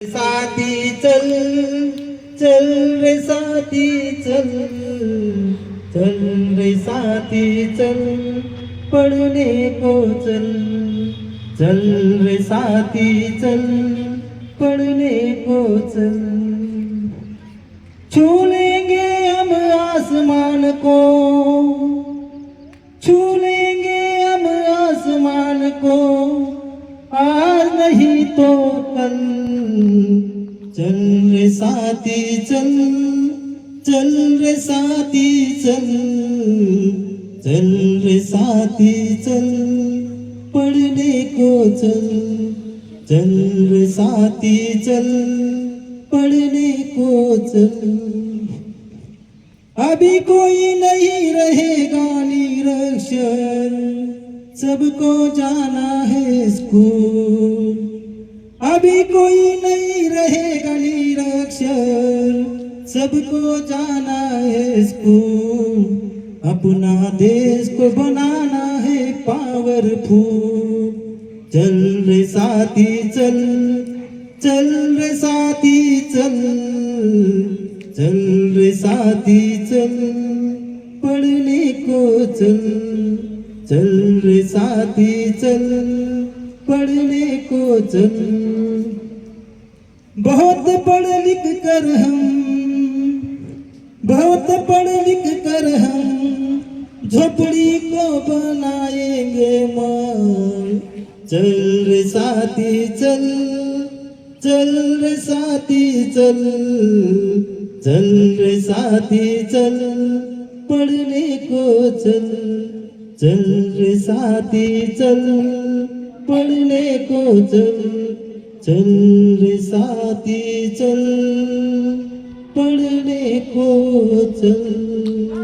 साथी चल चल रे साथी चल चल रे साथी चल, पढ़ने को चल चल रे साथी चल, पढ़ने को चल। छू लेंगे हम आसमान को कल चल रे साथी, चल चल रे साथी, चल चल रे साथी, चल, पढ़ने को चल चल रे साथी, चल, पढ़ने को चल। अभी कोई नहीं रहेगा निरक्षर, सबको जाना है स्कूल। अभी कोई नहीं रहेगा निरक्षर। सबको जाना है स्कूल, अपना देश को बनाना है पावरफुल चल रे साथी, चल चल रे साथी, चल चल रे साथी, चल, पढ़ने को चल चल रे साथी, चल, पढ़ने को चल। पढ़ लिख कर हम झोपड़ी को बनाएँगे माँ। चल रे साथी, चल चल रे साथी, चल चल रे साथी, चल, पढ़ने को चल। चल रे साथी, चल, पढ़ने को चल। चल रे साथी, चल। पढ़ने को चल